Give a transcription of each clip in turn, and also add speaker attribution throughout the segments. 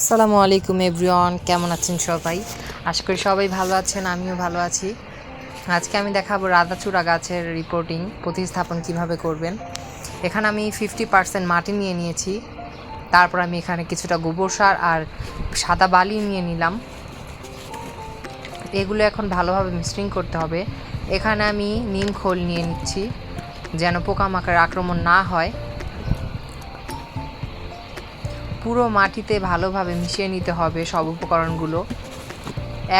Speaker 1: আসসালামু আলাইকুম এভরিওয়ান, কেমন আছেন সবাই? আশা করি সবাই ভালো আছেন, আমিও ভালো আছি। আজকে আমি দেখাবো রাধাচূড়া গাছের রিপোর্টিং প্রতিস্থাপন কীভাবে করবেন। এখানে আমি ফিফটি পার্সেন্ট মাটি নিয়ে নিয়েছি, তারপর আমি এখানে কিছুটা গোবর সার আর সাদা বালি নিয়ে নিলাম। এগুলো এখন ভালোভাবে মিক্সিং করতে হবে। এখানে আমি নিম খোল নিয়ে নিচ্ছি, যেন পোকামাকড়ের আক্রমণ না হয়। পুরো মাটিতে ভালোভাবে মিশিয়ে নিতে হবে সব উপকরণগুলো।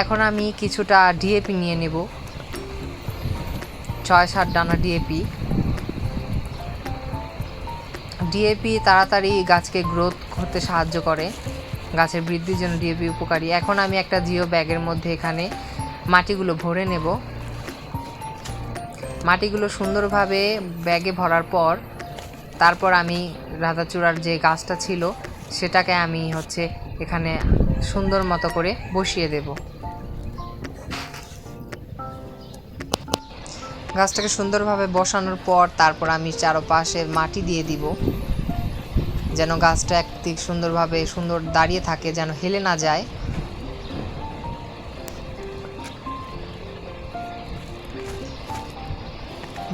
Speaker 1: এখন আমি কিছুটা ডিএপি নিয়ে নেব। ছয় সাত ডানা ডিএপি ডিএপি তাড়াতাড়ি গাছকে গ্রোথ করতে সাহায্য করে। গাছের বৃদ্ধির জন্য ডিএপি উপকারী। এখন আমি একটা জিও ব্যাগের মধ্যে এখানে মাটিগুলো ভরে নেব। মাটিগুলো সুন্দরভাবে ব্যাগে ভরার পর, তারপর আমি রাধাচূড়ার যে গাছটা ছিল সেটাকে আমি হচ্ছে এখানে সুন্দর মতো করে বসিয়ে দেব। গাছটাকে সুন্দরভাবে বসানোর পর তারপর আমি চারপাশে মাটি দিয়ে দিব, যেন গাছটা একদিক সুন্দরভাবে সুন্দর দাঁড়িয়ে থাকে, যেন হেলে না যায়।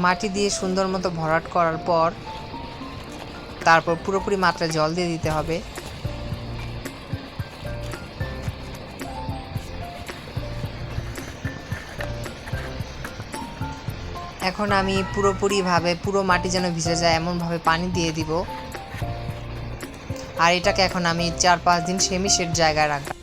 Speaker 1: মাটি দিয়ে সুন্দর মতো ভরাট করার পর তারপর পুরোপুরি মাত্রায় জল দিয়ে দিতে হবে। এখন আমি পুরোপুরিভাবে পুরো মাটি যেন ভিজে যায়, এমনভাবে পানি দিয়ে দিব। আর এটাকে এখন আমি চার পাঁচ দিন সেমি সেট জায়গায় রাখব।